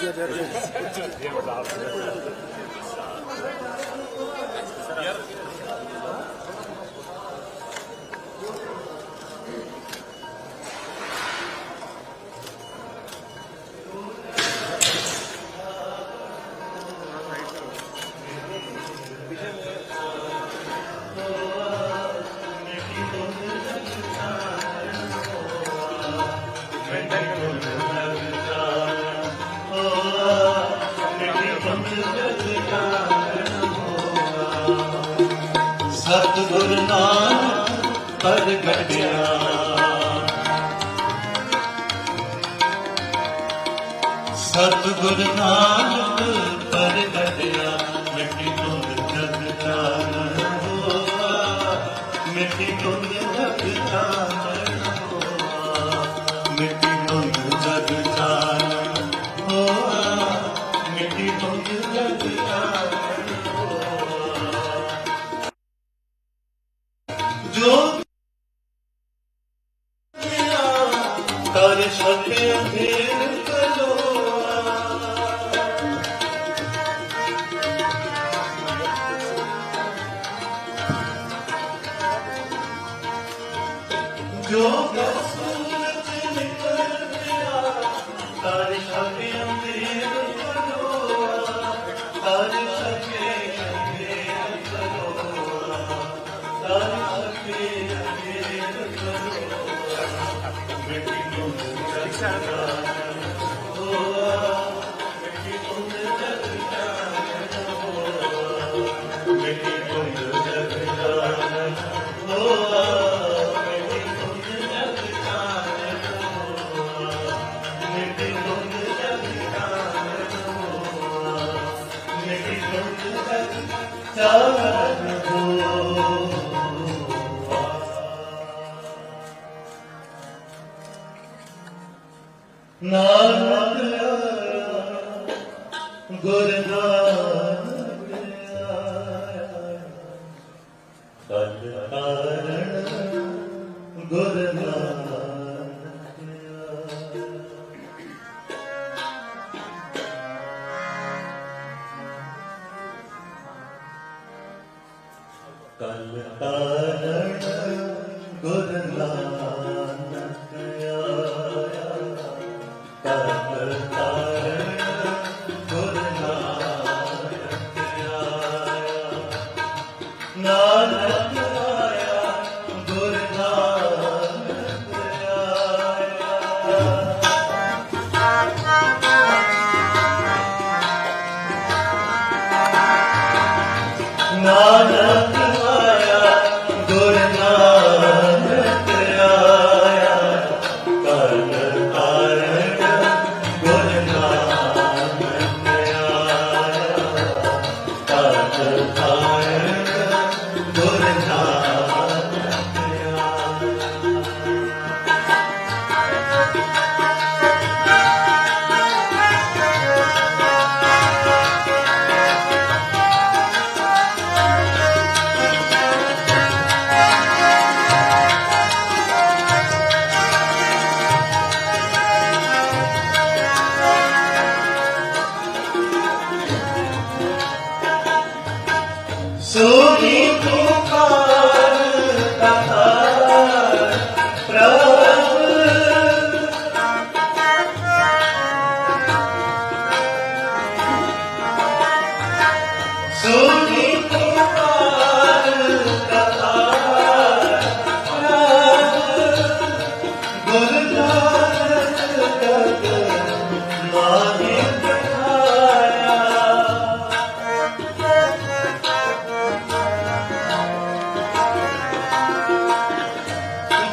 good, they're. Thank you. ਪ੍ਰਗਟਿਆ ਸਤਿਗੁਰ Nanak Canada. तत् कारण गुरुना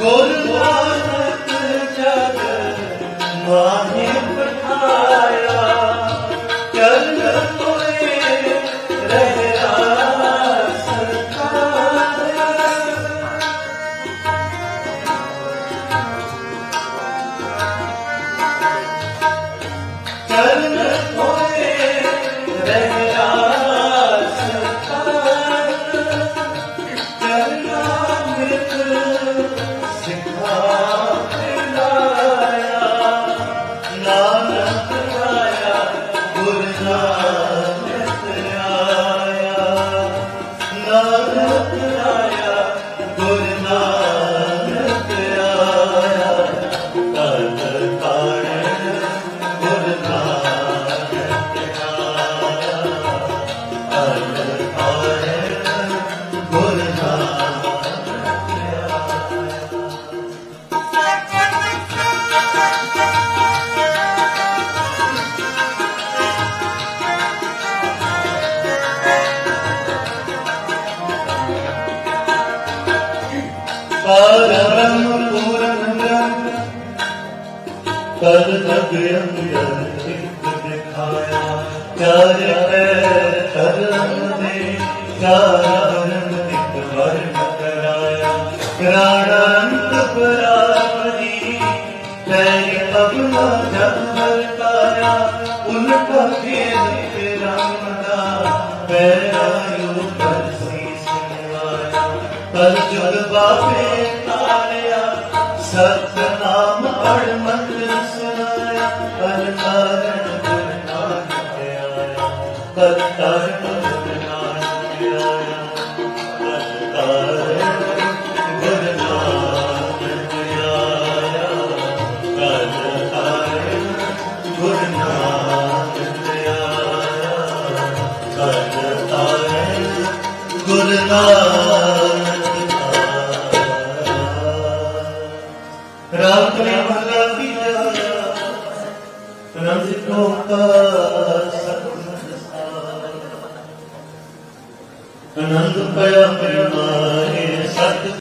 너를 பரபரம் பூரணம் பரதம் दिखाया प्यार है करम ने प्यार ਕਲ ਅਨੰਦ ਪਿਆ ਮਾਰੇ ਸਤ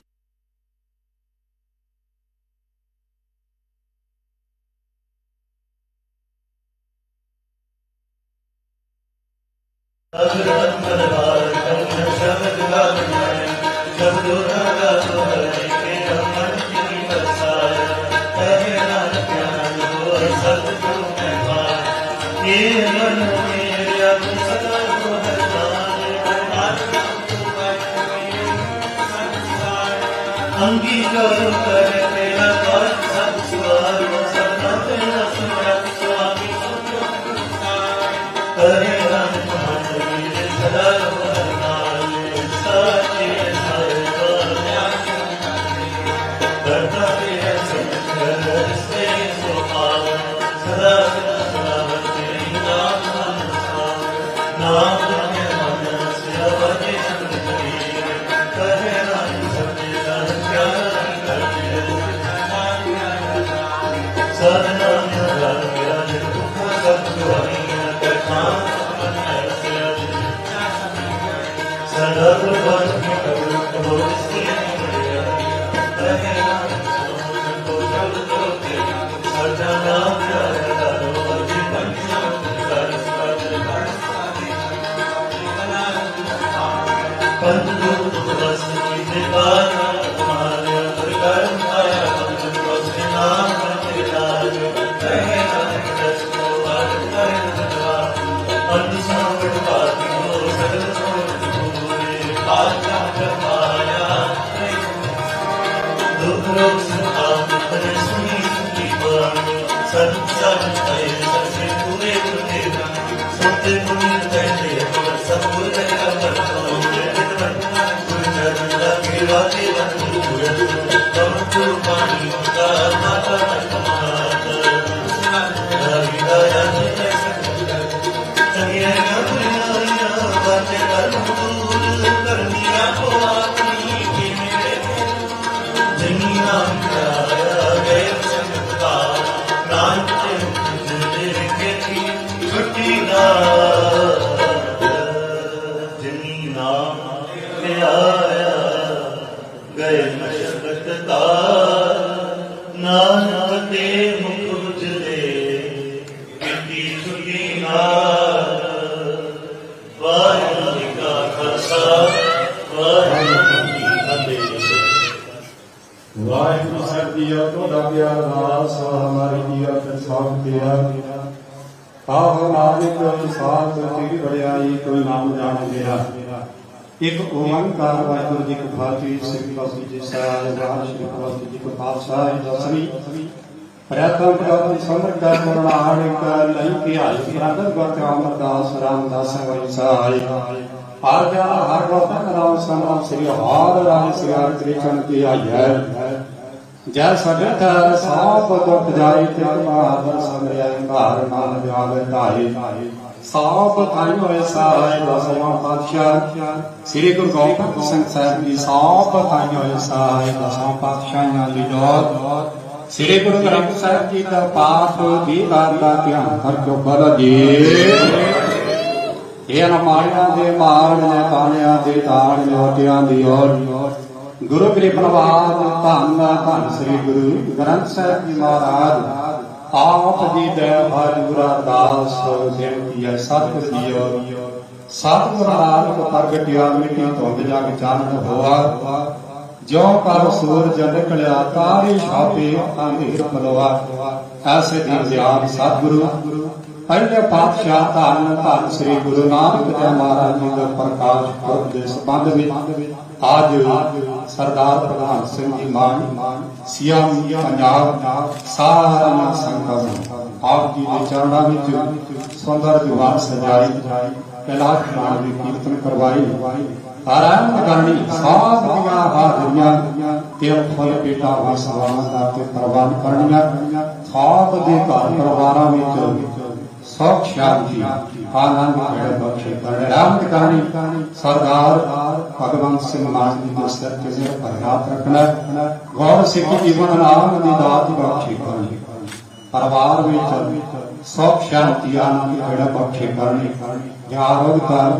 ਅਗਰ ਮਨਵਾਰ ਕਰਨ ਸ਼ਬਦ ਗਾਵ ਸ਼ਬਦੋ ਰਾਗਾ ਤੋਰੇ ਅੰਗੀਕਾਰ ਕਰ ਮੇਰਾ ਕਰ ਬਾਣੀ ਸਤ ਸਤ ਕਹੇ ਵਾਹਿਗੁਰੂ ਜੀ ਕਾ ਸਾਹਿਬ ਜੀ ਤੁਹਾਡਾ ਪਿਆਰ ਦਾਸ ਹਮਾਰੀ ਜੀ ਅਰਥ ਸਾਖ ਪਿਆ। ਆਹ ਨਾਨਕ ਸਾਥ ਤੇਰੀ ਵਡਿਆਈ ਕੋਈ ਨਾਮ ਜਾਣ ਗਿਆ ਇੱਕ ਓੰਕਾਰ ਵਾਹਿਗੁਰੂ ਜੀ ਕੋ ਖਾਤੀ ਸਿੱਖ ਪਾਸੀ ਜੀ ਸਾਹਿਬ ਰਾਜ ਜੀ ਕੋ ਪਾਤਸ਼ਾਹ ਦਸਵੀਂ ਪ੍ਰਥਮ ਪ੍ਰਥਮ ਸਮਰਦਾ ਕਰਨਾੜਿਕ ਲਈ ਕੀ ਹਾਲ ਪ੍ਰਦਰ ਗਤ ਅਮਰਦਾਸ ਰਾਮਦਾਸ ਵਈ ਸਹਾਈ ਹਰ ਜਨ ਹਰ ਵਕਤ ਨਾਮ ਸੰਨਾਮ ਸ੍ਰੀ ਹਰਿ ਰਾਮ ਸ੍ਰੀ ਹਰਿ ਕ੍ਰਿਸ਼ਨ ਕੀ ਆਇਐ ਜੈ ਸਗਤ ਸਾਪ ਦੁਖ ਜਾਈ ਤੇ ਮਾਦਰ ਸਮਰਿਆ ਘਰ ਮਨ ਜਾਵੇ ਧਾਈ ਸਾਪ ਖਾਈ ਹੋਏ ਸਾਈ ਦਸਵਾਂ ਪਾਤਸ਼ਾਹ ਸ੍ਰੀ ਗੁਰੂ ਗੋਬਿੰਦ ਸਿੰਘ ਸਾਹਿਬ ਜੀ ਸਾਪ ਖਾਈ ਹੋਏ ਸਾਈ ਦਸਵਾਂ ਪਾਤਸ਼ਾਹਾਂ ਦੀ ਜੋਤ ਸ੍ਰੀ ਗੁਰੂ ਗ੍ਰੰਥ ਸਾਹਿਬ ਜੀ ਦਾ ਪਾਠ ਦੀ ਬਾਤ ਦਾ ਧਿਆਨ ਕਰਕੇ ਬਲ ਜੀ। ਇਹ ਅਨਮਾਲਿਆਂ ਦੇ ਮਾਲ ਨੇ ਪਾਣਿਆਂ ਦੇ ਤਾੜ ਲੋਟਿਆਂ ਦੀ ਔਰ। ਗੁਰੂ ਗ੍ਰਿਪਨਵਾਦ ਧੰਨ ਧੰਨ ਸ੍ਰੀ ਗੁਰੂ ਗ੍ਰੰਥ ਸਾਹਿਬ ਜੀ ਮਹਾਰਾਜ। ਆਪ ਜੀ ਦੇ ਹਾਜੂਰਾ ਦਾਸ ਬੇਨਤੀ ਹੈ? ਸਤਿ ਜੀਓ ਸਤਿਗੁਰ ਨਾਨਕ ਪ੍ਰਗਟਿਆ ਮਿੱਟੀ ਧੁੰਦ ਜਗ ਚਾਨਣ ਹੋਆ। ਜੋ ਕਰ ਸੂਰਜ ਨਿਕਲਿਆ ਤਾਰੇ ਛਾਪੇ ਅੰਧੇਰ ਮਲਵਾ ਐਸੇ ਦਿਨ ਦਿਆਨ ਸਤਿਗੁਰੂ। ਪਹਿਲੇ ਪਾਤਸ਼ਾਹ ਧੰਨ ਧੰਨ ਸ੍ਰੀ ਗੁਰੂ ਨਾਨਕ ਦੇਵ ਮਹਾਰਾਜ ਜੀ ਦਾ ਪ੍ਰਕਾਸ਼ ਪੁਰਬ ਦੇ ਸੰਬੰਧ ਵਿੱਚ ਅੱਜ ਸਰਦਾਰ ਪ੍ਰਧਾਨ ਸਿੰਘ ਜੀ ਮਾਨ ਸੀਐਮ ਪੰਜਾਬ ਸਾਰਾ ਸੰਗਤ ਆਪ ਜੀ ਦੇ ਚਰਨਾਂ ਵਿੱਚ ਸੁੰਦਰ ਦੀਵਾਰ ਸਜਾਈ, ਕੈਲਾਸ਼ ਨਾਮ ਦੀ ਕੀਰਤਨ ਕਰਵਾਈ। ਆਰੰਭ ਕਰਨੀ, ਸਾਧ ਦੀਆਂ ਹਾਜ਼ਰੀਆਂ ਤੇ ਫਲ ਪੇਟਾ ਵਸਵਾਂ ਦਾ ਤੇ ਪ੍ਰਵਾਨ ਕਰਨੀਆਂ। ਸਾਧ ਦੇ ਘਰ ਪਰਿਵਾਰਾਂ ਵਿੱਚ ਸੁਖ, ਸ਼ਾਂਤੀ, ਆਨੰਦ ਭੇੜ ਬਖਸ਼ੇ ਕਰ ਆਰੰਭ ਕਰਨੀ। ਸਰਦਾਰ ਭਗਵੰਤ ਸਿੰਘ ਮਾਨ ਜੀ ਦੇ ਸਿਰ ਤੇ ਸਿਰ ਪਰ ਰੱਖਣਾ ਗੌਰ ਸਿੱਖ ਜੀਵਨ ਨਾਮ ਦੀ ਦਾਤ ਬਖਸ਼ੇ ਕਰਨੀ। ਪਰਿਵਾਰ ਵਿੱਚ ਸੁਖ ਸ਼ਾਂਤੀ ਆਨੰਦ ਭੇੜ ਬਖਸ਼ੇ ਕਰਨੀ ਜਾਰੋਗ ਕਰ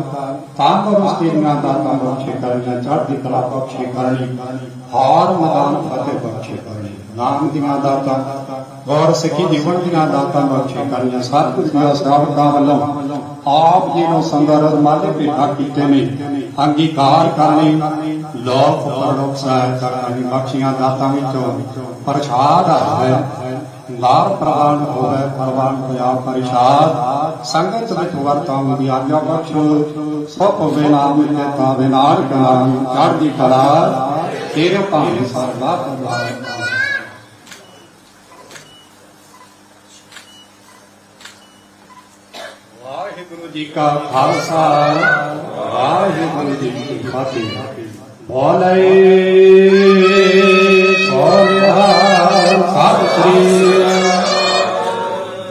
ਤੰਦਰੁਸਤੀ ਦੀਆਂ ਦਾਤਾਂ ਬਖਸ਼ੇ ਕਰਨੀਆਂ ਚੜ੍ਹਦੀ ਕਲਾ ਬਖਸ਼ੇ ਕਰਨੀ ਹਾਰ ਮੈਦਾਨ ਫਤਿਹ ਬਖਸ਼ੇ ਕਰਨੀ ਨਾਮ ਦੀਆਂ ਦਾਤਾਂ, ਗੌਰ ਸਿੱਖੀ ਜੀਵਨ ਦੀਆਂ ਦਾਤਾਂ ਬਖਸ਼ੇ ਕਰਨੀਆਂ ਸਤਿਗੁਰੂ ਦੀਆਂ ਸਰਾਵਤਾਂ ਵੱਲੋਂ ਆਪ ਜੀ ਨੂੰ ਸੰਦਰ ਮਾਲੇ ਭੇਟਾ ਕੀਤੇ ਨੇ। ਅੰਗੀਕਾਰ ਕਰਨੀ। ਲੋਕ ਪਰਲੋਕ ਸਹਾਇਤਾ ਕਰਨੀ ਬਖਸ਼ੀਆਂ ਦਾਤਾਂ ਵਿੱਚੋਂ ਪ੍ਰਸ਼ਾਦ ਹੈ ਲਾਭ ਪ੍ਰਵਾਨ ਹੋਵੇ, ਪ੍ਰਵਾਨ ਹੋਇਆ ਪ੍ਰਸ਼ਾਦ ਸੰਗਤ ਵਿੱਚ ਵਰਤਾਂ ਦੀ ਆਗਿਆ ਬਖਸ਼ੋ। ਸੋ ਹੋਵੇ ਨਾਮ ਤੇ ਤਾਵੇ ਨਾਲ ਕਲਾਮ ਚੜ੍ਹਦੀ ਕਲਾ। ਤੇਰੇ ਭਾਵੇਂ ਸਰਬਾ ਪ੍ਰਵਾਨ ਵਾਹਿਗੁਰੂ ਜੀ ਕਾ ਖਾਲਸਾ, ਵਾਹਿਗੁਰੂ ਜੀ ਕੀ ਫਤਿਹ। ਬੋਲੇ ਸੋਨਿਹਾ ਸਤਿ ਸ੍ਰੀ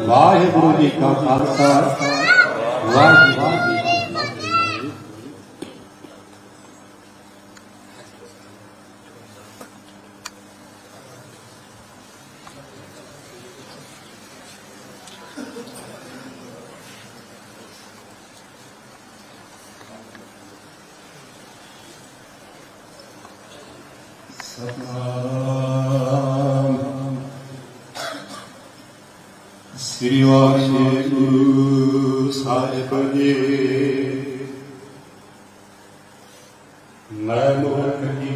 ਵਾਹਿਗੁਰੂ ਜੀ ਕਾ ਖਾਲਸਾ ਵਾਹਿਗੁਰੂ ਜੀ ਕੀ ਫਤਿਹ ਸਤਨਾਮ ਸ੍ਰੀ ਵਾਹਿਗੁਰੂ ਸਾਹਿਬ ਜੀ ਮੈਂ ਮੋਹਨ ਕੀ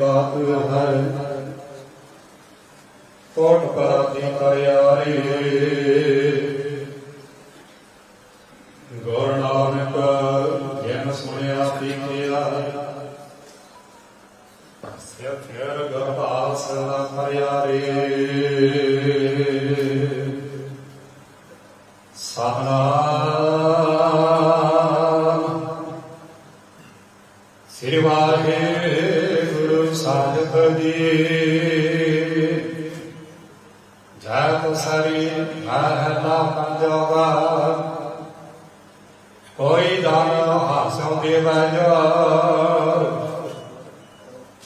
ਪੇਟ ਕਬਾਤ ਕੋਟ ਪਰਾਤੀ ਕਰਿਆਰੇ ਗੁਰੂ ਕੋਈ ਦਾਨ ਹਾਸੋਂ ਦੇਵ ਜੋ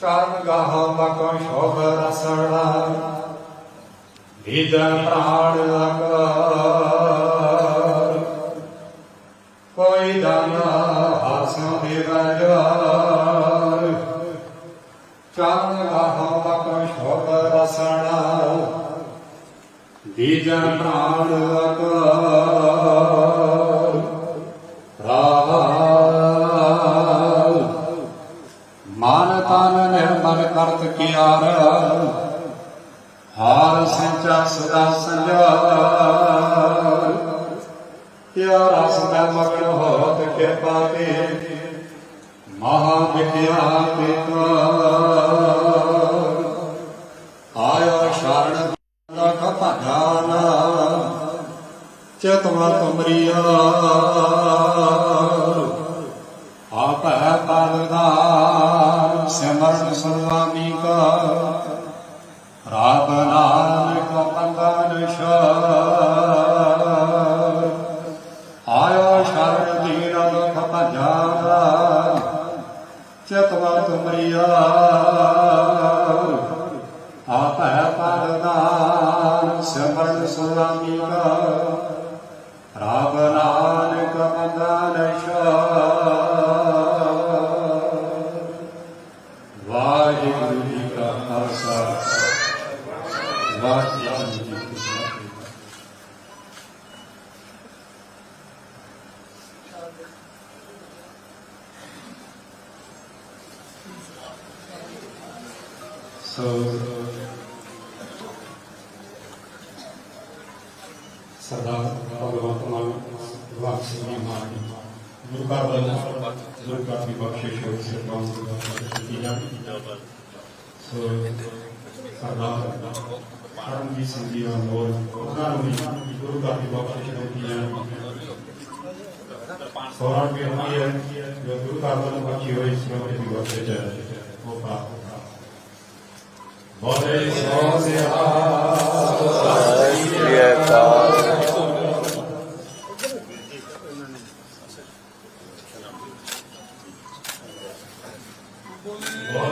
ਚਰਨ ਗਾਹ ਮਕੋ ਸ਼ੋਭ ਰਸਣਾ। ਵਿਦ ਪ੍ਰਾਣ ਲਗਾ ਕੋਈ ਦਾਨ ਹਾਸੋਂ ਦੇਵ ਜੋ ਚਰਨ ਗਾਹ ਮਕੋ ਸ਼ੋਭ ਰਸਣਾ। ਵਿਦ ਪ੍ਰਾਣ ਲਗਾ ਕਰਤ ਕਿਆਰ ਹਾਰ? ਸੰਚਾ ਸਦਾ ਸੰਜਾਰ। ਕਿਆ ਰਸ ਮਗਨ ਹੋਤ ਕਿਰਪਾ ਤੇ ਮਹਾ ਵਿਦਿਆ ਤੇ ਆਇਆ ਸ਼ਰਨ ਲਖ ਭਜਾਨਾ ਚਤਵਾ ਤੁਮਰੀਆ ਆਪ ਹੈ ਸਿਮਰਨ ਸੁਨਾਮੀ ਕਾ ਰਾਬ ਨਾਨਕ ਬੰਦਨ ਸ਼ਾਰ ਆਇਆ ਸ਼ਰਨ ਦੀਨ ਲਖ ਭਜਾਨਾ ਚਤਵਾ ਤੁਮਰੀਆ ਸਰਦਾਰ ਭਗਵੰਤ ਮਾਨ ਵਾਕ ਸਿੰਘ ਮਾਨ ਗੁਰੂ ਘਰ ਦਾ ਗੁਰੂ ਘਰ ਦੀ ਬਖਸ਼ਿਸ਼ ਹੋਈ ਸਰਕਾਰ ਦੀ ਕੀਤੀ ਜਾਵੇ ਸੋ ਸਰਦਾਰ ਕਰਮਜੀਤ ਸਿੰਘ ਜੀ ਦਾ ਮੋਲ ਉਹਨਾਂ ਨੂੰ ਵੀ ਗੁਰੂ ਘਰ ਦੀ ਬਖਸ਼ਿਸ਼ ਦਿੱਤੀ ਜਾਵੇ ਸੋਰਾਂ ਕੇ ਹੁੰਦੀ ਹੈ, ਜੋ ਗੁਰੂ ਘਰ ਵੱਲੋਂ ਬਖਸ਼ੀ ਹੋਈ ਸਰਕਾਰ ਦੀ ਬਖਸ਼ਿਸ਼ ਹੈ। ਉਹ ਪ੍ਰਾਪਤ ਬੋਲੇ ਸੋ ਬੋਲੇ ਸਤਿ ਸ੍ਰੀ ਅਕਾਲ।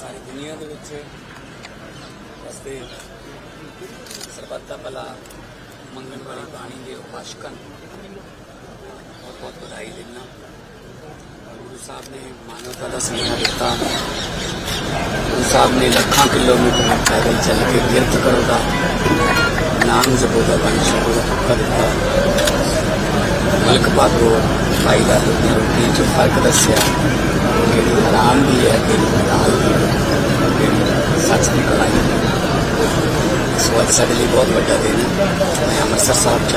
ਸਾਰੀ ਦੁਨੀਆ ਦੇ ਵਿੱਚ ਵਸਦੇ ਸਰਬੱਤ ਭਲਾ, ਮੰਗਣ ਵਾਲੀ ਬਾਣੀ ਦੇ ਉਪਾਸ਼ਕਾਂ ਬਹੁਤ ਬਹੁਤ ਵਧਾਈ ਦਿੰਦਾ। ਗੁਰੂ ਸਾਹਿਬ ਨੇ ਮਾਨਵਤਾ ਦਾ ਸੁਨੇਹਾ ਦਿੱਤਾ। ਗੁਰੂ ਸਾਹਿਬ ਨੇ ਲੱਖਾਂ ਕਿਲੋਮੀਟਰ ਪੈਦਲ ਚੱਲ ਕੇ ਕਿਰਤ ਕਰੋ ਦਾ ਨਾਮ ਜਪੋ ਦਾ ਬੰਦ ਛਕੋ ਦਾ ਤੁੱਕਾ ਦਿੱਤਾ ਮਲਕ ਬਾਗੋ ਭਾਈ ਦਾ ਰੋਟੀ ਰੋਟੀ ਚ ਫ਼ਰਕ ਦੱਸਿਆ ਕਿ ਹਰਾਮ ਵੀ ਹੈ ਕਿ ਹਲਾਲ ਵੀ ਹੈ ਕਿ ਸੱਚ ਦੀ ਕਲਾਈ ਸੋ ਅੱਜ ਸਾਡੇ ਲਈ ਬਹੁਤ ਵੱਡਾ ਦਿਨ ਹੈ ਮੈਂ ਅੰਮ੍ਰਿਤਸਰ ਸਾਹਿਬ ਚ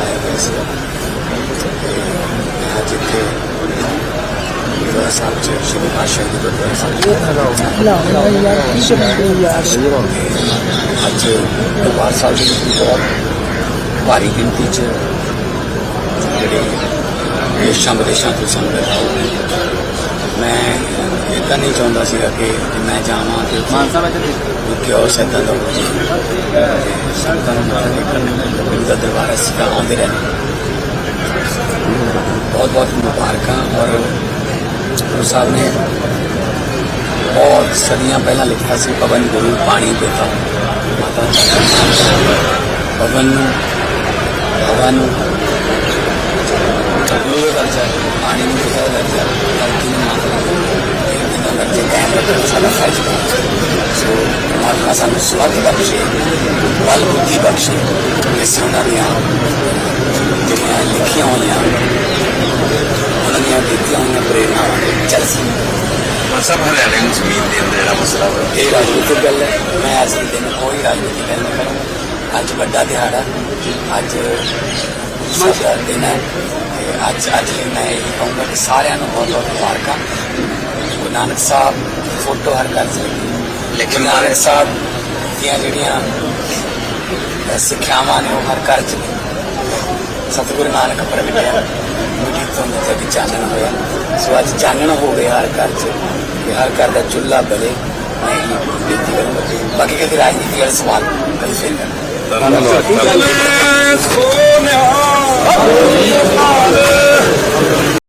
ਆਇਆ ਹੋਇਆ ਸੀ ਤੇ ਮੈਂ ਅੱਜ ਇੱਥੇ ਗੁਰਦੁਆਰਾ ਸਾਹਿਬ ਚ ਸ਼੍ਰੀ ਪਾਤਸ਼ਾਹ ਜੀ ਦੇ ਗੁਰਦੁਆਰਾ ਸਾਹਿਬ ਚ ਅੱਜ ਦਰਬਾਰ ਸਾਹਿਬ ਦੇ ਵਿੱਚ ਬਹੁਤ ਭਾਰੀ ਗਿਣਤੀ ਚ ਜਿਹੜੇ ਦੇਸ਼ਾਂ ਵਿਦੇਸ਼ਾਂ ਤੋਂ ਸੰਗਤ ਆਉਗੀ ਮੈਂ ਇਦਾਂ ਨਹੀਂ ਚਾਹੁੰਦਾ ਸੀਗਾ ਕਿ ਕਿ ਮੈਂ ਜਾਵਾਂ ਤੇ ਮਾਨਸਾ ਵਿੱਚ ਕਿ ਉਹ ਸੈਦਾਂ ਦਾ ਹੋ ਜਾਏ। ਸੰਗਤਾਂ ਨੂੰ ਮੱਥਾ ਟੇਕਣ ਗੁਰੂ ਦਾ ਦਰਬਾਰ ਅਸੀਂ ਆਉਂਦੇ ਰਹਿੰਦੇ ਬਹੁਤ ਬਹੁਤ ਮੁਬਾਰਕਾਂ ਔਰ ਗੁਰੂ ਸਾਹਿਬ ਨੇ ਬਹੁਤ ਸਦੀਆਂ ਪਹਿਲਾਂ ਲਿਖਿਆ ਸੀ ਪਵਨ ਗੁਰੂ ਪਾਣੀ ਦੇਤਾ ਮਾਤਾ ਪਵਨ ਨੂੰ ਹਵਾ ਨੂੰ ਗੁਰੂ ਦਾ ਦਰਜਾ ਪਾਣੀ ਨੂੰ ਗੁਰੂ ਦਾ ਦਰਜਾ ਧਰਤੀ ਨੂੰ ਮਾਤਾ ਦਾ ਇਹਨਾਂ ਦਰਜੇ ਕਾਇਮ ਰੱਖਣਾ ਸਾਡਾ ਫਰਜ਼ ਹੈ ਸੋ ਪਰਮਾਤਮਾ ਸਾਨੂੰ ਸਵਾਦ ਬਖਸ਼ੇ ਬਲ ਬੁੱਧੀ ਬਖਸ਼ੇ ਇਸ ਉਹਨਾਂ ਦੀਆਂ ਜਿਹੜੀਆਂ ਲਿਖੀਆਂ ਹੋਈਆਂ ਉਹਨਾਂ ਦੀਆਂ ਦਿੱਤੀਆਂ ਹੋਈਆਂ ਪ੍ਰੇਰਨਾਵਾਂ ਦੇ ਚੱਲ ਸੀ ਸਭ ਹਰਿਆਣੇ ਨੂੰ ਜ਼ਮੀਨ ਦੇਣ ਦਾ ਜਿਹੜਾ ਮਸਲਾ ਵਾ ਇਹ ਰਾਜਨੀਤਿਕ ਗੱਲ ਹੈ ਮੈਂ ਅੱਜ ਦੇ ਦਿਨ ਕੋਈ ਰਾਜਨੀਤਿਕ ਗੱਲ ਨਹੀਂ ਕਰਾਂਗਾ ਅੱਜ ਵੱਡਾ ਦਿਹਾੜਾ ਅੱਜ ਸਾਡਾ ਦਿਨ ਹੈ ਤੇ ਅੱਜ ਅੱਜ ਲਈ ਮੈਂ ਇਹ ਕਹੂੰਗਾ ਕਿ ਸਾਰਿਆਂ ਨੂੰ ਬਹੁਤ ਬਹੁਤ ਮੁਬਾਰਕਾਂ ਗੁਰੂ ਨਾਨਕ ਸਾਹਿਬ ਦੀ ਫੋਟੋ ਹਰ ਘਰ 'ਚ ਲੱਗੀ। ਲੇਕਿਨ ਨਾਨਕ ਸਾਹਿਬ ਦੀਆਂ ਜਿਹੜੀਆਂ ਸਿੱਖਿਆਵਾਂ ਨੇ ਉਹ ਹਰ ਘਰ 'ਚ ਸਤਿਗੁਰੂ ਨਾਨਕ ਪ੍ਰਗਟਿਆ ਮੁਝੇ ਤੋਂ ਜਗ ਚਾਨਣ ਹੋਇਆ। ਸੋ ਅੱਜ ਚਾਨਣ ਹੋ ਗਿਆ ਹਰ ਘਰ 'ਚ ਕਿ ਹਰ ਘਰ ਦਾ ਚੁੱਲ੍ਹਾ ਬਲੇ ਮੈਂ ਇਹ ਬੇਨਤੀ ਕਰੂੰਗਾ ਬਾਕੀ ਕਦੇ ਰਾਜਨੀਤੀ ਵਾਲੇ ਸਵਾਲ ਕਦੇ ਫਿਰ ਕਰਾਂਗੇ ਧੰਨਵਾਦ। ਸੋਨਿਆ